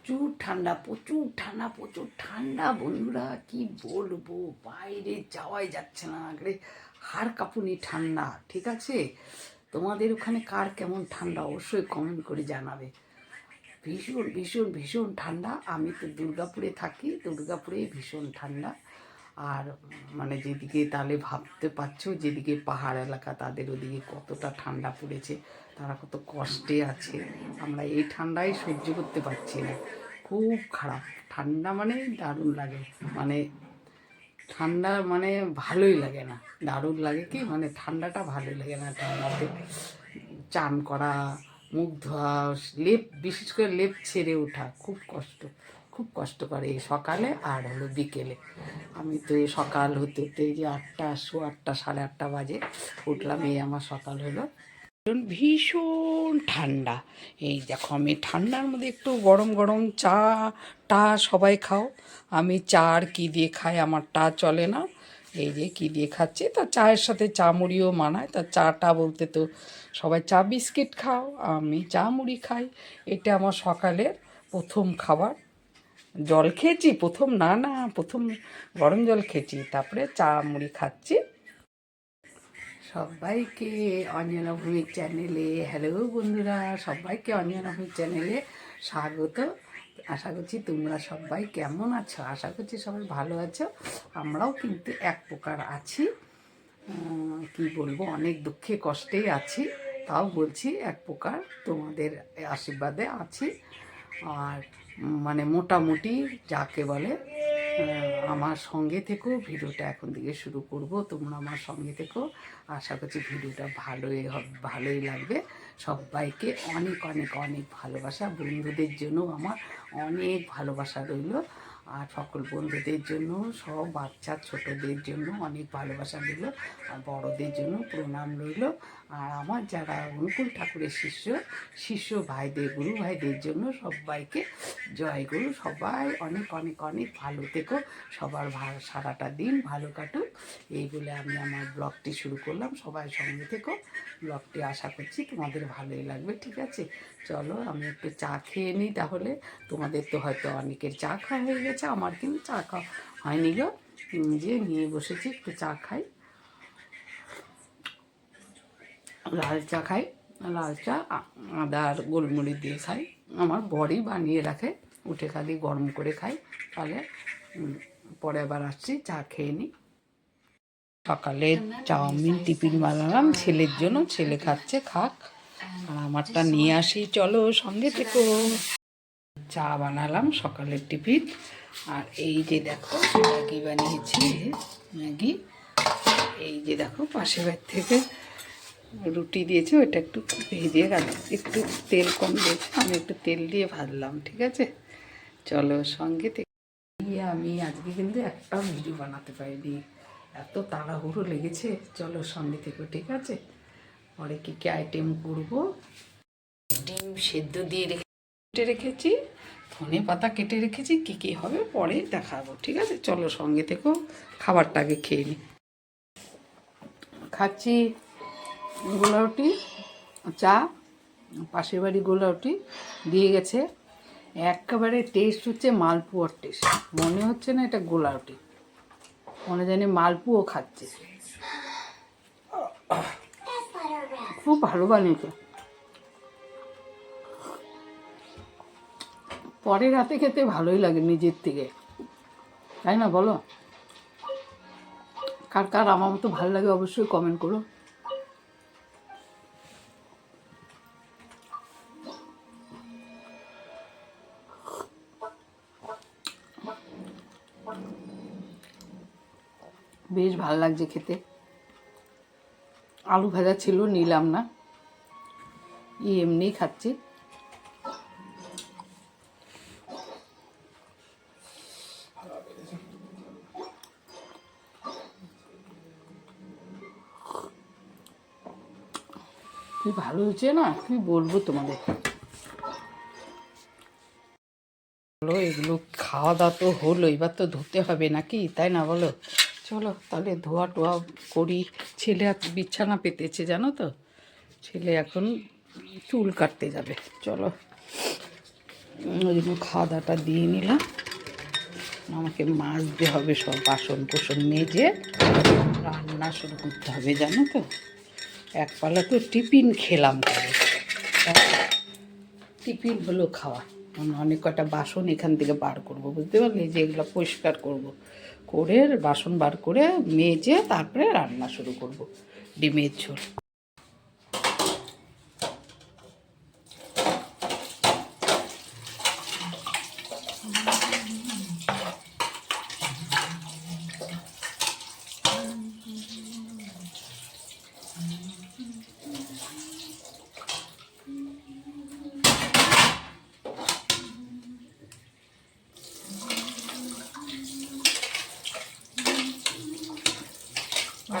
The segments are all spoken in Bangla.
প্রচুর ঠান্ডা প্রচুর ঠান্ডা প্রচুর ঠান্ডা বন্ধুরা, কি বলব? বাইরে যাওয়াই যাচ্ছে না, আগে হাড় কাঁপুনি ঠান্ডা, ঠিক আছে? তোমাদের ওখানে কার কেমন ঠান্ডা? অবশ্যই কমেন্ট করে জানাবে। ভীষণ ভীষণ ভীষণ ঠান্ডা। আমি তো দুর্গাপুরে থাকি, দুর্গাপুরে ভীষণ ঠান্ডা। আর মানে যেদিকে তাহলে ভাবতে পারছ, যেদিকে পাহাড় এলাকা, তাদের ওদিকে কতটা ঠান্ডা পড়েছে। তারা কত কষ্টে আছে। আমরা এই ঠান্ডায় সহ্য করতে পারছি না। খুব খারাপ। ঠান্ডা মানে দারুণ লাগে। মানে ঠান্ডা মানে ভালোই লাগে না। দারুণ লাগে কি? মানে ঠান্ডাটা ভালোই লাগে না ঠান্ডাতে। চান করা, মুখ ধোয়া, লেপ, বিশেষ করে লেপ ছেড়ে ওঠা খুব কষ্ট। খুব কষ্ট করে এই সকালে আর হলো বিকেলে। আমি তো এই সকাল হতে হতে যে আটটা শো আটটা, সাড়ে আটটা বাজে। উঠলাম, এই আমার সকাল হলো। ভীষণ ভীষণ ঠান্ডা। এই দেখো, আমি ঠান্ডার মধ্যে একটু গরম গরম চা, টা সবাই খাও। আমি চা আর কী দিয়ে খাই, আমার টা চলে না। এই যে কী দিয়ে খাচ্ছি, তা চায়ের সাথে চা মুড়িও মানায়। তা চাটা বলতে তো সবাই চা বিস্কিট খাও, আমি চা মুড়ি খাই। এটা আমার সকালের প্রথম খাবার। জল খেয়েছি, প্রথম না না, প্রথম গরম জল খেয়েছি, তারপরে চা মুড়ি খাচ্ছি। সবাইকে অঞ্জনা ভূমির চ্যানেলে হ্যালো বন্ধুরা, সবাইকে অঞ্জনা ভূমির চ্যানেলে স্বাগত। আশা করছি তোমরা সবাই কেমন আছো? আশা করছি সবাই ভালো আছো। আমরাও কিন্তু এক প্রকার আছি। কি বলব, অনেক দুঃখে কষ্টেই আছি, তাও বলছি এক প্রকার তোমাদের আশীর্বাদে আছি। আর মানে মোটামুটি যাকে বলে আমার সঙ্গে থেকেও ভিডিওটা এখন থেকে শুরু করব। তোমরা আমার সঙ্গে থেকেও আশা করছি ভিডিওটা ভালোই ভালোই লাগবে। সবাইকে অনেক অনেক অনেক ভালোবাসা। বন্ধুদের জন্য আমার অনেক ভালোবাসা রইল। আর সকল বন্ধুদের জন্য, সব বাচ্চা ছোটদের জন্য অনেক ভালোবাসা রইল, আর বড়দের জন্য প্রণাম রইল। আর আমার যারা অনুকূল ঠাকুরের শিষ্য শিষ্য ভাইদের, গুরু ভাইদের জন্য সবাইকে জয় গুরু সবাই অনেক অনেক অনেক ভালো থেকো। সবার সারাটা দিন ভালো কাটুক। এই বলে আমি আমার ব্লগটি শুরু করলাম। সবাই সঙ্গে থেকো। ব্লগটি আশা করছি তোমাদের ভালোই লাগবে, ঠিক আছে? চলো আমি একটু চা খেয়ে নিই তাহলে। তোমাদের তো হয়তো অনেকের চা খাওয়া হয়ে গেছে, আমার কিন্তু চা খাওয়া হয়নি গো। যে নিয়ে বসেছি, একটু চা খাই। লাল চা খাই, লাল চা আদা আর গোলমরিচ দিয়ে খাই। আমার বড়ি বানিয়ে রাখে, উঠে খালি গরম করে খাই। তাহলে পরে আবার আসছি, চা খেয়ে নিই। সকালে চাউমিন, টিফিন বানালাম। ছেলের জন্য ছেলে খাচ্ছে, খাক। আর আমারটা নিয়ে আসি, চলো সঙ্গে থেকো। চা বানালাম, সকালের টিফিন। আর এই যে দেখো, ম্যাগি বানিয়েছি, ম্যাগি। এই যে দেখো, পাশের বাড়ি থেকে রুটি দিয়েছে, ওইটা একটু ভেজে রাখ- একটু তেল কম দিয়েছে, আমি একটু তেল দিয়ে ভাজলাম, ঠিক আছে? চলো সঙ্গে থেকে। আমি আজকে কিন্তু একটা ভিডিও বানাতে পারিনি। এত তাড়াহুড়ো লেগেছে। চলো সঙ্গে থেকে ঠিক আছে? পরে কী কী আইটেম করব? ডিম সেদ্ধ দিয়ে রেখে কেটে রেখেছি ধনে পাতা কেটে রেখেছি কী কী হবে পরে দেখাবো ঠিক আছে? চলো সঙ্গে থেকেও খাবারটা আগে খেয়ে নিই খাচ্ছি গোলাউটি চা পাশের বাড়ি গোলাউটি দিয়ে গেছে। একেবারে টেস্ট হচ্ছে মালপুয়ার টেস্ট মনে হচ্ছে না এটা গোলাউটি মনে জানি মালপুও খাচ্ছে। খুব ভালো বানিয়েছে। পরে রাতে খেতে ভালোই লাগে নিজের থেকে। তাই না বলো? কার কার আমার মতো ভালো লাগে অবশ্যই কমেন্ট করো। বেশ ভালো লাগছে খেতে। আলু ভাজা ছিল, নিলাম না। এই এমনিই খাচ্ছি। কি ভালো হয়েছে না? কি বলব তোমাদের? এগুলো খাওয়া দাওয়া তো হলো, এবার তো ধুতে হবে নাকি? তাই না বলো? চলো তাহলে ধোয়া টোয়া করি। ছেলে আর বিছানা পেতেছে, জানো তো? ছেলে এখন চুল কাটতে যাবে। চলো ওই জন্য খাওয়া দাওয়াটা দিয়ে নিলাম। আমাকে মাজতে হবে সব বাসন কোসন মেজে। রান্না শুরু করতে হবে, জানো তো? এক পালা তো টিফিন খেলাম টিফিন হলো খাওয়া। অনেক কটা বাসন এখান থেকে বার করব, বুঝতে পারলি? যে এগুলো পরিষ্কার করব। করে বাসন বার করে মেজে তারপরে রান্না শুরু করব ডিমের ঝোল।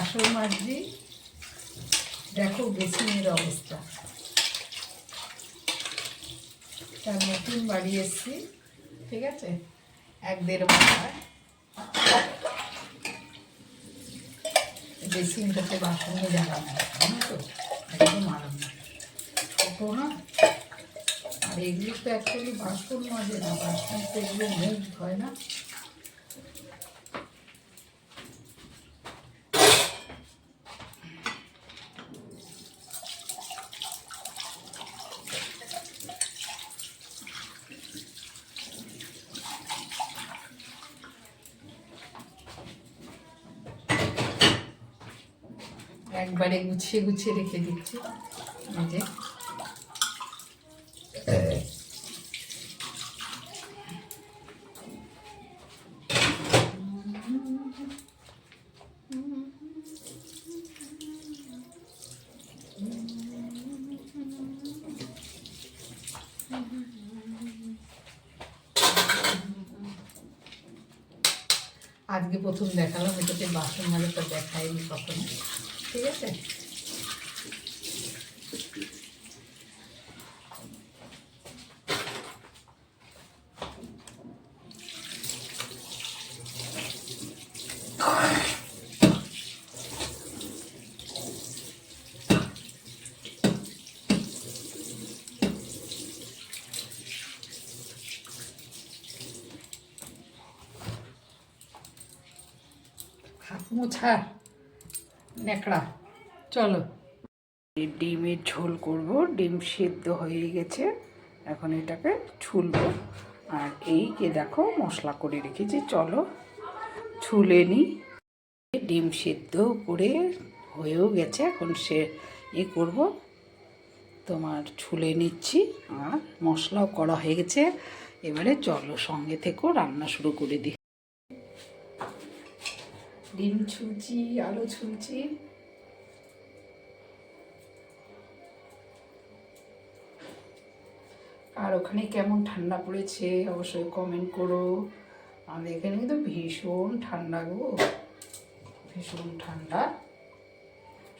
বাসন মাজছি দেখো বেসিনের অবস্থা। তার নতুন বাড়ি এসছি, ঠিক আছে? এক দেড় মাস বেসিনটাতে বাসনে জ্বালানো জানো তো? একদম আরাম ছোটো না? আর এগুলো তো অ্যাকচুয়ালি বাসন মাজে না, বাসন তো এগুলো মুখ হয় না। একবারে গুছিয়ে গুছিয়ে রেখে দিচ্ছি। যে। আজকে প্রথম দেখালাম এটাতে বাসন মাজাটা দেখাইনি কখনো। ঠিক আছে হাত মোছা ন্যাকড়া। চলো। ডিমের ঝোল করব। ডিম সিদ্ধ হয়ে গেছে। এখন এটাকে ছুলবো। আর এই যে দেখো মশলা করে রেখেছি। চলো ছুলে নিই ডিম সিদ্ধ করে হয়েও গেছে। এখন সে এ করব। তোমার ছুলে নিচ্ছি। আর মশলাও করা হয়ে গেছে। এবারে চলো সঙ্গে থেকেও রান্না শুরু করে দিই। ডিম ছুলছি আলু ছুলছি আর ওখানে কেমন ঠান্ডা পড়েছে অবশ্যই কমেন্ট করো। আমাদের এখানে কিন্তু ভীষণ ঠান্ডা গো। ভীষণ ঠান্ডা।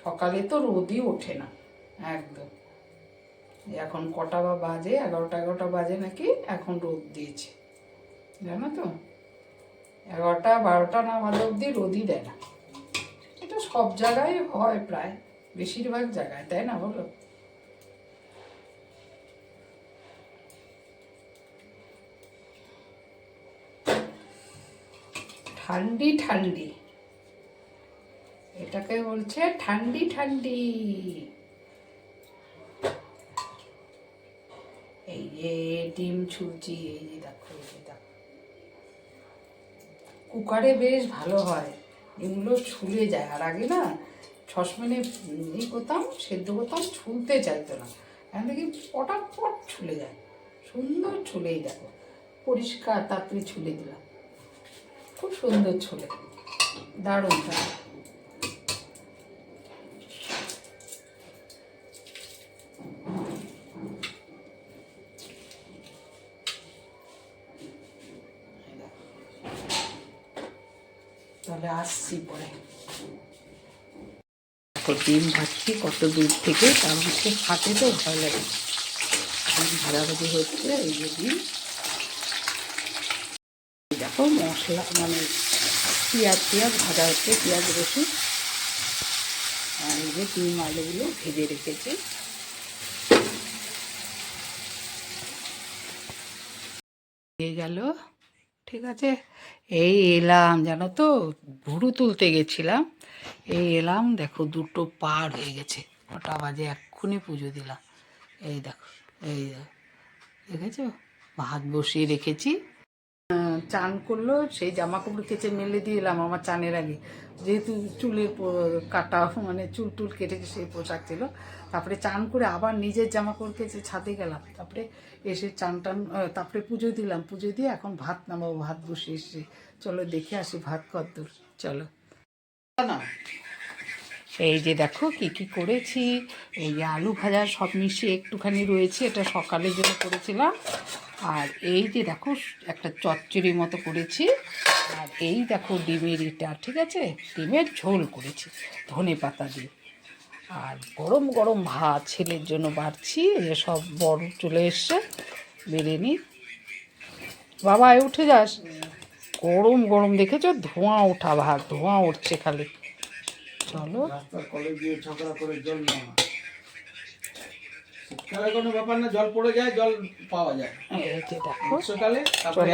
সকালে তো রোদই ওঠে না, একদম। এখন কটা বা বাজে? এগারোটা এগারোটা বাজে নাকি? এখন রোদ দিয়েছে। জানো তো? এগারোটা, বারোটা না বাজে অবধি রোদই দেয় না। এটা সব জায়গায় হয় প্রায়, বেশিরভাগ জায়গায়, তাই না বলো? ঠান্ডি ঠান্ডি। এটাকে বলছে ঠান্ডি ঠান্ডি। এই যে ডিম ছুলছি এই যে দেখো। কুকারে বেশ ভালো হয়। এগুলো ছুলে যায়। আর আগে না সসপ্যানে ই করতাম, সেদ্ধ করতাম, ছুলতে চাইতো না। এখন দেখি পটাপট ছুলে যায়। সুন্দর ছুলেই দেখো। পরিষ্কার, তাড়াতাড়ি ছুলে দিলাম। খুব সুন্দর ছুলে। দারুণ দারুণ। তাহলে আসছি পরে। ডিম ভাজছি, কত দূর থেকে কারণ খুব ফাটে তো ভয় লাগে। ডিম ভাজাভাজি হচ্ছে, এই যে ডিম। দেখো মশলা মানে পেঁয়াজ পেঁয়াজ, ভাজা হচ্ছে, পেঁয়াজ, রসুন। আর এই যে ডিম আলুগুলো ভেজে রেখেছি। হয়ে গেল। ঠিক আছে? এই এলাম, জানো তো, ভুরু তুলতে গেছিলাম। এই এলাম, দেখো, দুটো পার হয়ে গেছে। ওটা বাজে, এক্ষুনি পুজো দিলাম। এই দেখো এই দেখো, দেখেছ? ভাত বসিয়ে রেখেছি। চান করল, সেই জামা কাপড় কেচে মেলে দিয়ে এলাম আমার চানের আগে। যেহেতু চুলের কাটা মানে চুল টুল কেটেছে সেই পোশাক ছিল। তারপরে চান করে আবার নিজের জামা কাপড় কেচে ছাদে গেলাম। তারপরে এসে চান টান তারপরে পুজো দিলাম। পুজো দিয়ে এখন ভাত নামাবো, ভাত বসিয়ে এসে চলো দেখে আসি ভাত কদ্দূর চলো। না এই যে দেখো কি কি করেছি। এই আলু ভাজা সব মিশিয়ে একটুখানি রয়েছে, এটা সকালের জন্য করেছিলাম। আর এই যে দেখো, একটা চচ্চড়ি মতো করেছি। আর এই দেখো ডিমের ইটা, ঠিক আছে? ডিমের ঝোল করেছি, ধনে পাতা দিয়ে। আর গরম গরম ভাত ছেলের জন্য বাড়ছি সব বড় চলে এসছে, বেড়ে নি বাবা উঠে যাস। গরম গরম দেখেছ? ধোঁয়া ওঠা ভাত, ধোঁয়া উঠছে খালি। চলো। শীতকালে কোনো ব্যাপার না জল পড়ে যায় জল পাওয়া যায়। সকালে যে দেখো। গ্রীষ্মকালে তারপরে